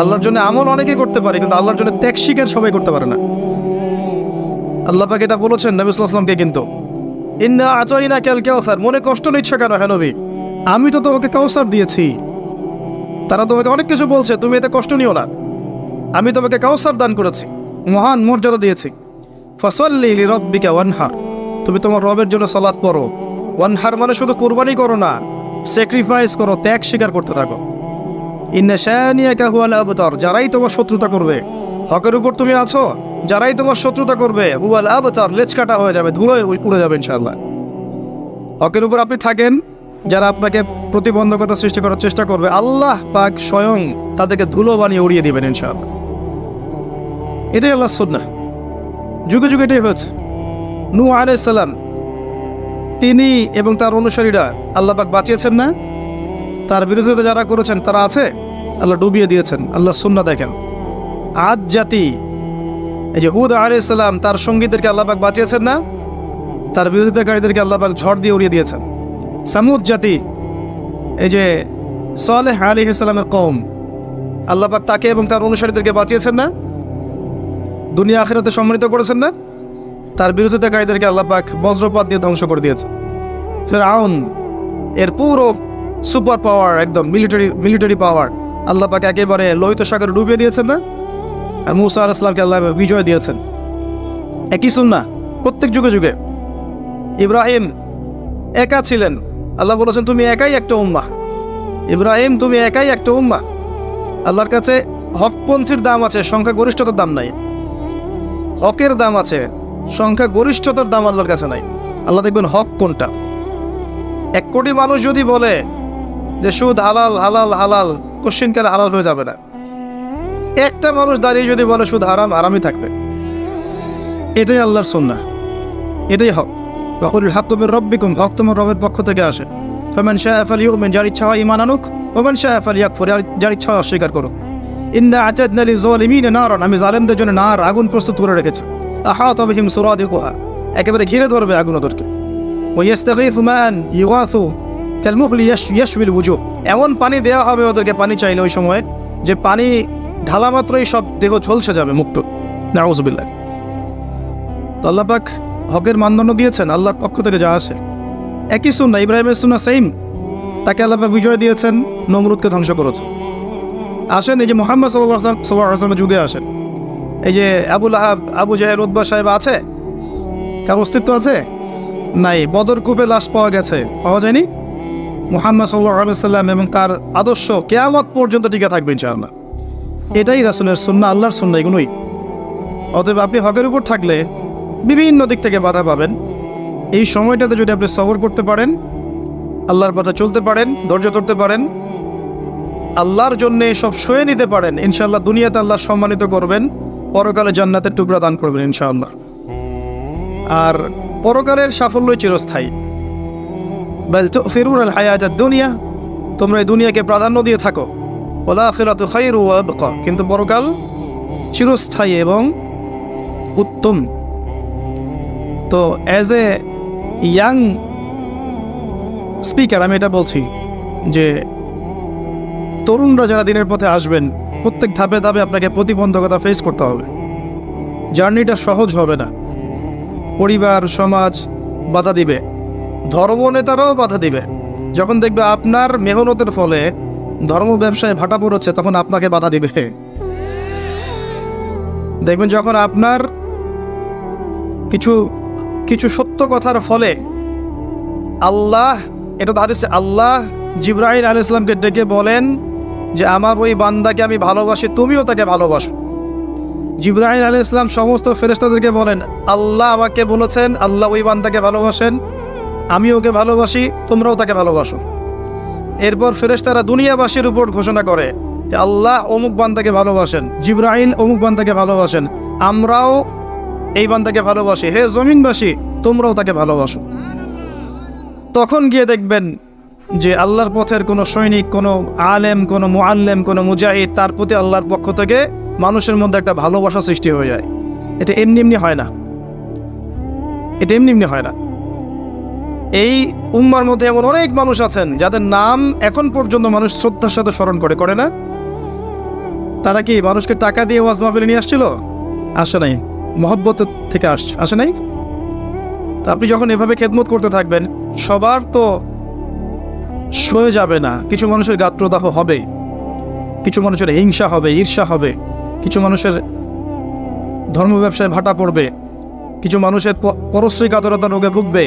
আল্লাহর জন্য আমল অনেকেই করতে পারে, কিন্তু আল্লাহর জন্য ত্যাগ স্বীকার সবাই করতে পারে না। আল্লাহ পাক এটা বলেছেন, নবী সাল্লামকে কিন্তু। ইন্না আচাইনা ক্যাল কাউসার মনে কষ্ট নিচ্ছ কেন হ্যাঁ নবী? আমি তো তোমাকে কাউসার দিয়েছি। তারা তোমাকে অনেক কিছু বলছে, তুমি এতে কষ্ট নিও না। আমি তোমাকে কাউসার দান করেছি, মহান মর্যাদা দিয়েছি। ফসল্লি রব্বিকা ওয়ানহার তুমি তোমার রবের জন্য সলাৎ করো ওয়ানহার মানে শুধু কোরবানি করো না স্যাক্রিফাইস করো, ত্যাগ স্বীকার করতে থাকো। আবতার, যারাই তোমার শত্রুতা করবে। হকের উপর তুমি আছো, যারাই তোমার শত্রুতা করবে, হুয়াল আবতার লেজ কাটা হয়ে যাবে ধুলো উড়ে যাবে ইনশাআল্লাহ। হকের উপর আপনি থাকেন, যারা আপনাকে প্রতিবন্ধকতা সৃষ্টি করার চেষ্টা করবে, আল্লাহ পাক স্বয়ং তাদেরকে ধুলো বানিয়ে উড়িয়ে দিবেন ইনশাআল্লাহ। এটাই আল্লাহ সুন্না যুগে যুগে এটাই হয়েছে। নু আলাইসাল্লাম তিনি এবং তার অনুসারীরা আল্লাহ পাক বাঁচিয়েছেন না? তার বিরোধিতা যারা করেছেন, তারা আছে? আল্লাহ ডুবিয়ে দিয়েছেন। আল্লাহ সুন্না দেখেন। আজ জাতি, এই যে হুদ আলাইসাল্লাম তার সঙ্গীদেরকে আল্লাহ পাক বাঁচিয়েছেন না? তার বিরোধিতাকারীদেরকে আল্লাহ পাক ঝড় দিয়ে উড়িয়ে দিয়েছেন। সামুদ জাতি, এই যে সালেহ আলী ইসলামের কম আল্লাহ পাক তাকে এবং তার অনুসারীদেরকে বাঁচিয়েছেন না? দুনিয়া আখেরাতে সম্মানিত করেছেন না? তার বিরোধিতাকারীদেরকে আল্লাহ পাক বজ্রপাত দিয়ে ধ্বংস করে দিয়েছে ফের আউন এর পুরো সুপার পাওয়ার, একদম মিলিটারি মিলিটারি পাওয়ার আল্লাহ পাক একেবারে লোহিত সাগরে ডুবিয়ে দিয়েছেন না? আর মুসা আল ইসলামকে আল্লাহ বিজয় দিয়েছেন। একই শুন না প্রত্যেক যুগে যুগে। ইব্রাহিম একা ছিলেন। আল্লাহ বলেছেন, তুমি একাই একটা উম্মা ইব্রাহিম, তুমি একাই একটা উম্মা আল্লাহর কাছে হকপন্থীর দাম আছে সংখ্যা গরিষ্ঠতার দাম নাই। হকের দাম আছে সংখ্যা গরিষ্ঠতার দাম আল্লাহর কাছে নাই। আল্লাহ দেখবেন হক কোনটা? এক কোটি মানুষ যদি বলে যে, সুদ হালাল হালাল হালাল কোশ্চিনকালে হালাল হয়ে যাবে না। একটা মানুষ দাঁড়িয়ে যদি বলে সুদ হারাম হারামই থাকবে। এটাই আল্লাহর সন্না এটাই হক। তখন হাত তোমার রব্বিকুম, হক তোমার রবের পক্ষ থেকে আসে। ফমান শাহ আফাল ইউমেন যার ইচ্ছা হয় ইমান আনুক। ওমান শাহ আফাল ইয়াকফর আর যার ইচ্ছা হয় অস্বীকার করুক। ইন্না আচাদনা লি যালিমিন নারান, আমি জালেমদের জন্য নার আগুন প্রস্তুত করে রেখেছি। আহাত বিহিম সুরাদিকুহা। একেবারে ঘিরে ধরবে আগুন ওদেরকে। ওয়াস্তাগীথু মান ইউগাথু কালমুহলি ইয়াশবিল ওয়ুজুহ এমন পানি দেওয়া হবে ওদেরকে, পানি চাইলে ওই সময়, যে পানি ঢালা মাত্রই সব দেহ ঝলসে যাবে মুক্ত নাউজুবিল্লাহ। তো হকের মানদণ্ড দিয়েছেন, আল্লাহর পক্ষ থেকে যা আসে একই সুন্না ইব্রাহিমের সুন্না সেম তাকে আল্লাহ পাক বিজয় দিয়েছেন, নমরুদকে ধ্বংস করেছে আসেন, এই যে মোহাম্মদ সাল্লাহ সাল্লাহ আসলামের যুগে আসেন। এই যে আবুল আহাব আবু জাহের উদ্বা সাহেব আছে? কার অস্তিত্ব আছে? নাই। বদর কূপে লাশ পাওয়া গেছে। পাওয়া যায়নি? মুহাম্মদ সাল্লাহ সাল্লাম এবং তার আদর্শ কেয়ামত পর্যন্ত টিকে থাকবে, ইনশাআল্লাহ। এটাই রাসুলের সুন্না আল্লাহর সুন্না এগুলোই। অতএব আপনি হকের উপর থাকলে বিভিন্ন দিক থেকে বাধা পাবেন। এই সময়টাতে যদি আপনি সবর করতে পারেন, আল্লাহর পথে চলতে পারেন, ধৈর্য ধরতে পারেন, আল্লাহর জন্য সব সয়ে নিতে পারেন, ইনশাআল্লাহ দুনিয়াতে আল্লাহ সম্মানিত করবেন, পরকালে জান্নাতের টুকরা দান করবেন, ইনশাআল্লাহ। আর পরকালের সাফল্যই চিরস্থায়ী। বেল ফিরুন আল হায়াত দুনিয়া তোমরা এই দুনিয়াকে প্রাধান্য দিয়ে থাকো। ওলা ফেরাত খাইরু কিন্তু পরকাল চিরস্থায়ী এবং উত্তম। তো অ্যাজ এ ইয়াং স্পিকার আমি এটা বলছি যে তরুণরা যারা দিনের পথে আসবেন, প্রত্যেক ধাপে ধাপে আপনাকে প্রতিবন্ধকতা ফেস করতে হবে। জার্নিটা সহজ হবে না। পরিবার, সমাজ বাধা দিবে। ধর্ম নেতারাও বাধা দিবে। যখন দেখবে আপনার মেহনতের ফলে ধর্ম ব্যবসায় ভাটা পড়েছে, তখন আপনাকে বাধা দিবে। দেখবেন যখন আপনার কিছু কিছু সত্য কথার ফলে আল্লাহ, এটা দাঁড়িয়েছে আল্লাহ জিব্রাহিম আল ইসলামকে ডেকে বলেন যে, আমার ওই বান্দাকে আমি ভালোবাসি, তুমিও তাকে ভালোবাসো। জিব্রাহিম আলী ইসলাম সমস্ত ফেরেস্তাদেরকে বলেন, আল্লাহ আমাকে বলেছেন, আল্লাহ ওই বান্দাকে ভালোবাসেন। আমি ওকে ভালোবাসি, তোমরাও তাকে ভালোবাসো। এরপর ফেরেস্তারা দুনিয়াবাসীর উপর ঘোষণা করে যে আল্লাহ অমুক বান্দাকে ভালোবাসেন জিব্রাহিল অমুক বান্দাকে ভালোবাসেন, আমরাও এই বান্দাকে ভালোবাসি। হে জমিনবাসী, তোমরাও তাকে ভালোবাসো। তখন গিয়ে দেখবেন যে আল্লাহর পথের কোনো সৈনিক, কোনো আলেম, কোনো মুআল্লেম, কোনো মুজাহিদ, তার প্রতি আল্লাহর পক্ষ থেকে মানুষের মধ্যে একটা ভালোবাসা সৃষ্টি হয়ে যায়। এটা এমনি এমনি হয় না। এটা এমনি এমনি হয় না। এই উম্মার মধ্যে এমন অনেক মানুষ আছেন, যাদের নাম এখন পর্যন্ত মানুষ শ্রদ্ধার সাথে স্মরণ করে করে না? তারা কি মানুষকে টাকা দিয়ে ওয়াজ মাহফিলে নিয়ে আসছিল? আসে নাই। মহব্বত থেকে আসছে আসে নাই? তা আপনি যখন এভাবে খেদমত করতে থাকবেন, সবার তো সয়ে যাবে না। কিছু মানুষের গাত্রদাহ হবে, কিছু মানুষের হিংসা হবে, ঈর্ষা হবে, কিছু মানুষের ধর্ম ব্যবসায় ভাটা পড়বে, কিছু মানুষের পরশ্রী কাতরতা রোগে ভুগবে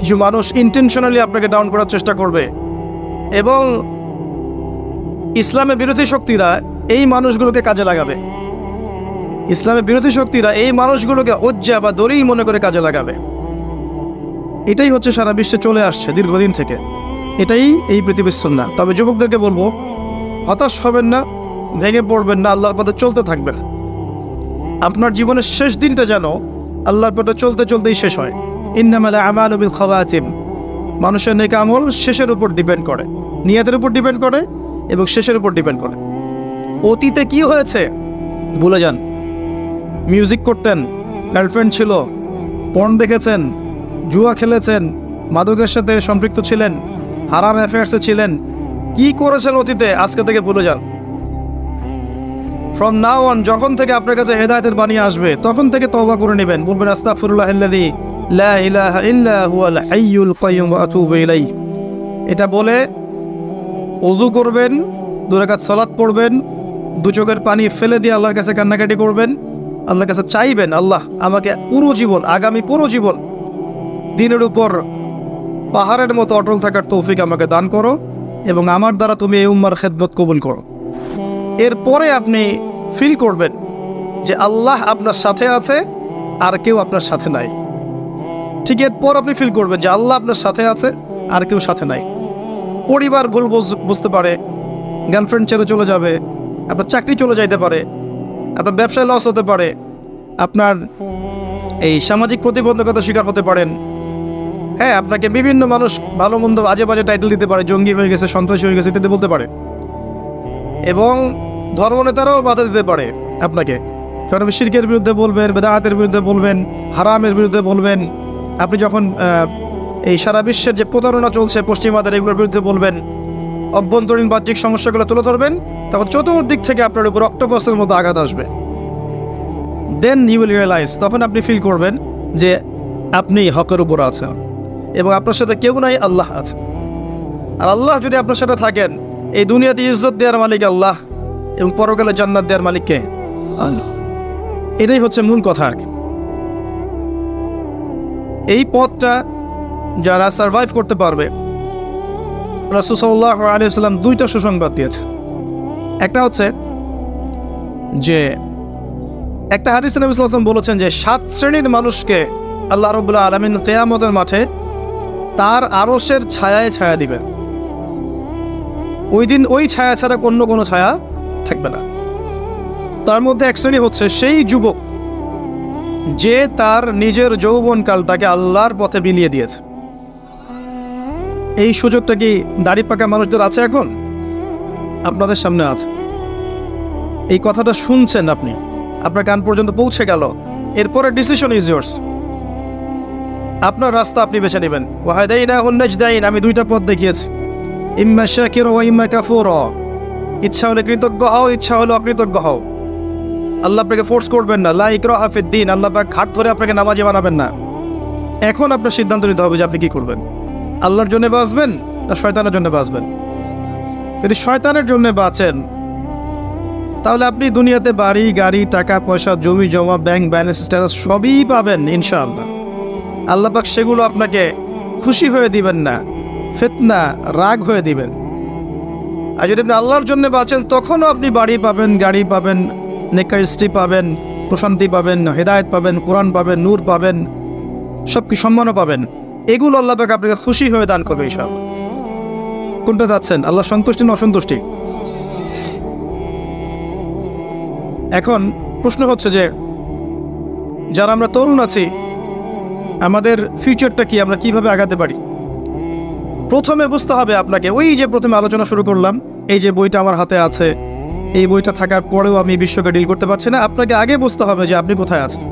কিছু মানুষ ইন্টেনশনালি আপনাকে ডাউন করার চেষ্টা করবে। এবং ইসলামের বিরোধী শক্তিরা এই মানুষগুলোকে কাজে লাগাবে। ইসলামের বিরোধী শক্তিরা এই মানুষগুলোকে অজ্জা বা দড়ি মনে করে কাজে লাগাবে। এটাই হচ্ছে সারা বিশ্বে চলে আসছে দীর্ঘদিন থেকে। এটাই এই পৃথিবীর সন্না। তবে যুবকদেরকে বলব, হতাশ হবেন না, ভেঙে পড়বেন না, আল্লাহর পথে চলতে থাকবেন। আপনার জীবনের শেষ দিনটা যেন আল্লাহর পথে চলতে চলতেই শেষ হয়। মানুষের নেক আমল শেষের উপর ডিপেন্ড করে, নিয়াতের উপর ডিপেন্ড করে এবং শেষের উপর ডিপেন্ড করে। অতীতে কি হয়েছে? ভুলে যান। মিউজিক করতেন, গার্লফ্রেন্ড ছিল, পর্ন দেখেছেন, জুয়া খেলেছেন, মাদকের সাথে সম্পৃক্ত ছিলেন, হারাম অ্যাফেয়ার্সে ছিলেন। কি করেছেন অতীতে? আজকে থেকে ভুলে যান। ফ্রম নাও অন যখন থেকে আপনার কাছে হেদায়েতের বানিয়ে আসবে, তখন থেকে তওবা করে নেবেন। বলবেন, আস্তাগফিরুল্লাহ আল্লাযী লা এটা বলে অজু করবেন, দু রাকাত সালাত পড়বেন, দু চোখের পানি ফেলে দিয়ে আল্লাহর কাছে কান্নাকাটি করবেন, আল্লাহর কাছে চাইবেন, আল্লাহ আমাকে পুরো জীবন, আগামী পুরো জীবন দিনের উপর পাহাড়ের মতো অটল থাকার তৌফিক আমাকে দান করো এবং আমার দ্বারা তুমি এই উম্মার খেদমত কবুল করো। এরপরে আপনি ফিল করবেন যে আল্লাহ আপনার সাথে আছে আর কেউ আপনার সাথে নাই। ঠিক এরপর আপনি ফিল করবেন যে আল্লাহ আপনার সাথে আছে, আর কেউ সাথে নাই। পরিবার ভুল বুঝ- বুঝতে পারে গার্লফ্রেন্ড ছেড়ে চলে যাবে, আপনার চাকরি চলে যাইতে পারে, আপনার ব্যবসায় লস হতে পারে, আপনার এই সামাজিক প্রতিবন্ধকতা শিকার হতে পারেন। হ্যাঁ আপনাকে বিভিন্ন মানুষ ভালো মন্দ বাজে বাজে টাইটেল দিতে পারে, জঙ্গি হয়ে গেছে, সন্ত্রাসী হয়ে গেছে, ইত্যাদি বলতে পারে। এবং ধর্মনেতারাও বাধা দিতে পারে আপনাকে। কারণ শিরকের বিরুদ্ধে বলবেন বেদাহাতের বিরুদ্ধে বলবেন, হারামের বিরুদ্ধে বলবেন আপনি যখন এই সারা বিশ্বের যে প্রতারণা চলছে পশ্চিমাদের এগুলোর বিরুদ্ধে বলবেন, অভ্যন্তরীণ বাহ্যিক সমস্যাগুলো তুলে ধরবেন, তখন চতুর্দিক থেকে আপনার উপর অক্টোপাসের মতো আঘাত আসবে। দেন ইউ উইল রিয়েলাইজ তখন আপনি ফিল করবেন যে আপনি হকের উপর আছেন এবং আপনার সাথে কেউ নাই, আল্লাহ আছে। আর আল্লাহ যদি আপনার সাথে থাকেন, এই দুনিয়াতে ইজ্জত দেওয়ার মালিক আল্লাহ এবং পরকালে জান্নাত দেওয়ার মালিককে এটাই হচ্ছে মূল কথা আর কি। এই পথটা যারা সার্ভাইভ করতে পারবে রাসুসাল্লাহ আলিয়াল্লাম দুইটা সুসংবাদ দিয়েছে একটা হচ্ছে যে, একটা হাদিস নবী বলেছেন যে, সাত শ্রেণির মানুষকে আল্লাহ রবুল্লাহ আলমিন কেয়ামতের মাঠে তার আরসের ছায়ায় ছায়া দিবেন। ওই দিন ওই ছায়া ছাড়া অন্য কোনো ছায়া থাকবে না। তার মধ্যে এক শ্রেণি হচ্ছে সেই যুবক যে তার নিজের যৌবনকালটাকে আল্লাহর পথে বিলিয়ে দিয়েছে। এই সুযোগটা কি দাড়ি পাকা মানুষদের আছে এখন? আপনাদের সামনে আছে। এই কথাটা শুনছেন আপনি। আপনার কান পর্যন্ত পৌঁছে গেল। এরপরে ডিসিশন ইজ ইয়ার্স আপনার রাস্তা আপনি বেছে নেবেন। ওয়াহাদাইনা হুন্নাজদাইন আমি দুইটা পথ দেখিয়েছি। ইম্মা শাকির ও ইম্মা কাফুর। ইচ্ছা হলে কৃতজ্ঞ হও, ইচ্ছা হলে অকৃতজ্ঞ হও। আল্লাহ আপনাকে ফোর্স করবেন না। লা ইকরা হাফিদ দিন। আল্লাহ পাক হাত ধরে আপনাকে নামাজি বানাবেন না। এখন আপনার সিদ্ধান্ত নিতে হবে যে আপনি কি করবেন। আল্লাহর জন্য বাঁচবেন না শয়তানের জন্য বাঁচবেন? যদি শয়তানের জন্য বাঁচেন, তাহলে আপনি দুনিয়াতে বাড়ি, গাড়ি, টাকা, পয়সা, জমি, জমা ব্যাংক ব্যালেন্স স্ট্যাটাস সবই পাবেন ইনশাআল্লাহ। আল্লাহ পাক সেগুলো আপনাকে খুশি হয়ে দিবেন না, ফেতনা, রাগ হয়ে দিবেন। আর যদি আপনি আল্লাহর জন্য বাঁচেন, তখনও আপনি বাড়ি পাবেন, গাড়ি পাবেন নেকার স্ত্রী পাবেন, প্রশান্তি পাবেন, হেদায়ত পাবেন, কোরআন পাবেন, নূর পাবেন সব কি সম্মানও পাবেন। এগুলো আল্লাহ পাক আপনাকে খুশি হয়ে দান করবে এইসব কোনটা যাচ্ছেন আল্লাহ সন্তুষ্টি না অসন্তুষ্টি? এখন প্রশ্ন হচ্ছে যে, যারা আমরা তরুণ আছি, আমাদের ফিউচারটা কি? আমরা কীভাবে আগাতে পারি? প্রথমে বুঝতে হবে আপনাকে, ওই যে প্রথমে আলোচনা শুরু করলাম, এই যে বইটা আমার হাতে আছে এই বইটা থাকার পরেও আমি বিশ্বকে ডিল করতে পারছি না। আপনাকে আগে বুঝতে হবে যে আপনি কোথায় আছেন।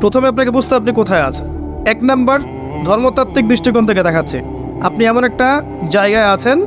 প্রথমে আপনাকে বুঝতে আপনি কোথায় আছেন। এক নাম্বার ধর্মতাত্ত্বিক দৃষ্টিকোণ থেকে দেখাচ্ছে। আপনি এমন একটা জায়গায় আছেন